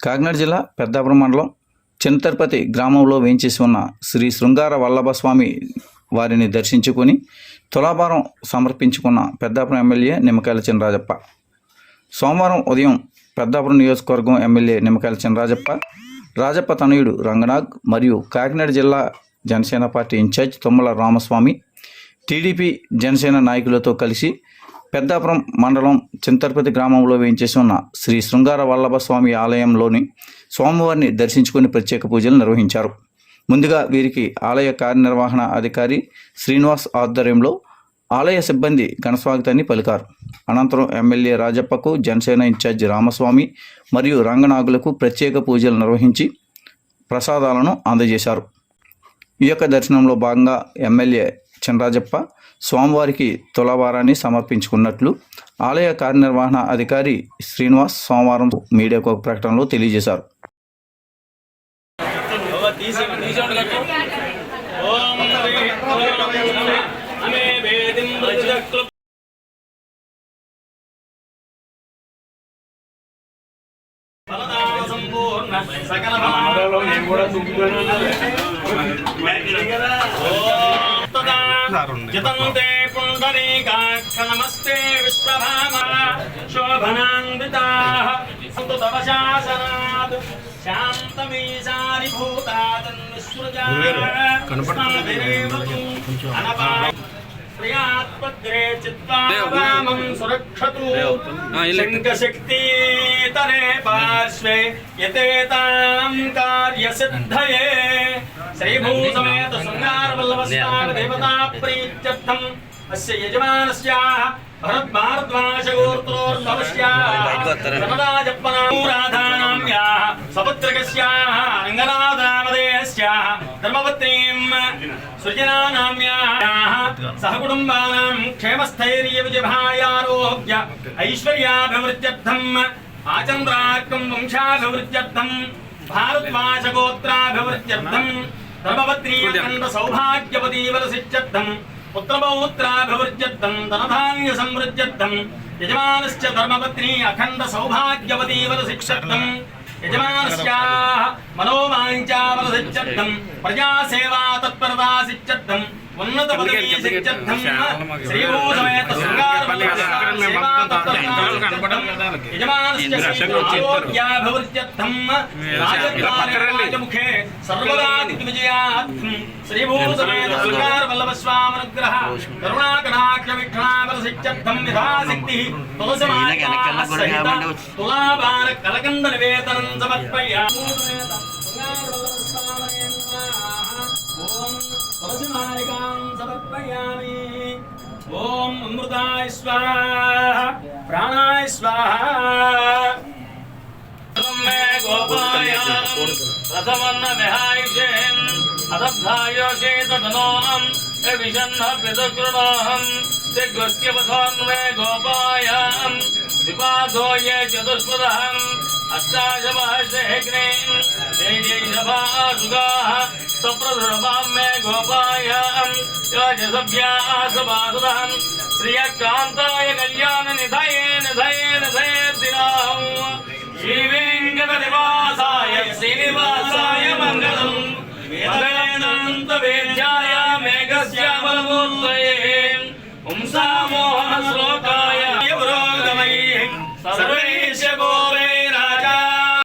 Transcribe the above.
కాకినాడ జిల్లా పెద్దాపురం మండలం చింతర్పతి గ్రామంలో వేంచేసి ఉన్న శ్రీ శృంగార వల్లభస్వామి వారిని దర్శించుకొని తులాభారం సమర్పించుకున్న పెద్దాపురం ఎమ్మెల్యే నిమ్మకాయల చినరాజప్ప. సోమవారం ఉదయం పెద్దాపురం నియోజకవర్గం ఎమ్మెల్యే నిమ్మకాయల చినరాజప్ప రాజప్ప తనయుడు రంగనాగ్ మరియు కాకినాడ జిల్లా Janasena party in-charge Tummala Ramaswamy TDP Janasena నాయకులతో కలిసి పెద్దాపురం మండలం చింతర్పతి గ్రామంలో వేయించేసి ఉన్న శ్రీ శృంగార వల్లభ స్వామి ఆలయంలోని స్వామివారిని దర్శించుకుని ప్రత్యేక పూజలు నిర్వహించారు. ముందుగా వీరికి ఆలయ కార్యనిర్వహణ అధికారి శ్రీనివాస్ ఆధ్వర్యంలో ఆలయ సిబ్బంది ఘనస్వాగతాన్ని పలికారు. అనంతరం ఎమ్మెల్యే రాజప్పకు జనసేన ఇన్ఛార్జి రామస్వామి మరియు రంగనాగులకు ప్రత్యేక పూజలు నిర్వహించి ప్రసాదాలను అందజేశారు. ఈ యొక్క దర్శనంలో భాగంగా ఎమ్మెల్యే చినరాజప్ప స్వామివారికి తులాభారాన్ని సమర్పించుకున్నట్లు ఆలయ కార్యనిర్వహణ అధికారి శ్రీనివాస్ సోమవారం మీడియాకు ఒక ప్రకటనలో తెలియజేశారు. సకల కూడా జితంతే పుండరీకాక్ష నమస్తే విశ్వభామ శోభనాన్వితా సంతు తవ శాసనాత్ శాంతమీశాని భూతాదన్విసృజా అనపా ప్రియాత్మగ్రే చిత్వామం సురక్షతు శంకశక్తితరే పార్శ్వే యతేతాం కార్యసిద్ధయే. శ్రీభూసమేత శృంగారవల్లభస్నాన దేవతా ప్రీత్యర్థం అస్య యజమానస్యాః భరద్భారద్వాజగోత్రోర్భవస్యాः సపుత్రకస్యాः రంగనాథామదేయస్యాः ధర్మపత్नीं సృజనానామ్యాः సహకుటుంబానాం క్షేమస్థైర్య విజయభాయారోగ్య ఐశ్వర్యాభివృద్ధ్యర్థం ఆచంద్రార్కం వంశాభివృద్ధ్యర్థం భారద్వాజగోత్రాభివృద్ధ్యర్థం ధర్మపత్నీ అఖండ సౌభాగ్యవతీ పుత్రపౌత్రాభివృద్ధ్యర్థం ధనధాన్య సమృద్ధ్యర్థం యజమానశ్చ ధర్మపత్ని అఖండ సౌభాగ్యవతీ వరసిక్షర్థం యజమానస్యాः మనోవాంఛావరసిత్యర్థం ప్రజాసేవా తత్పరతా సిత్యర్థం ఉన్నత పదవీ సిత్యర్థం శ్రీభూసమేత శృంగారవల్లభ యజమానస్య ఆరోగ్యాభివృద్ధ్యర్థం రాజద్వారముఖే సర్వదా దిగ్విజయార్థం శ్రీభూసమేత శృంగారవల్లభ స్వామనుగ్రహ కరుణాకటాక్ష వీక్షణావరసిత్యర్థం యథాశక్తి తులసిమాలికా సహిత తులాభార కలకంద నివేదనం సమర్పయామి ओम ॐ अमृताय स्वाहा, प्राणाय स्वाहा। गोपाय प्रथमन्नमिहायुषेन् अदब्धायोषेतधनोऽहं गोपायां विपाधो ये चतुष्पदहम् अष्टाशमः श्रेग्नेन् ते जयसभा सुगाः मे गोपाय। सव्यासवासुरहं श्रियकान्ताय कल्याणनिधये निधये निधये दिनां श्रीवेङ्कटनिवासाय श्रीनिवासाय मङ्गलम् मङ्गलेनान्तवेद्याय मेघश्यामलमूर्तये पुंसामोहनश्लोकाय पुरोगमये सर्वे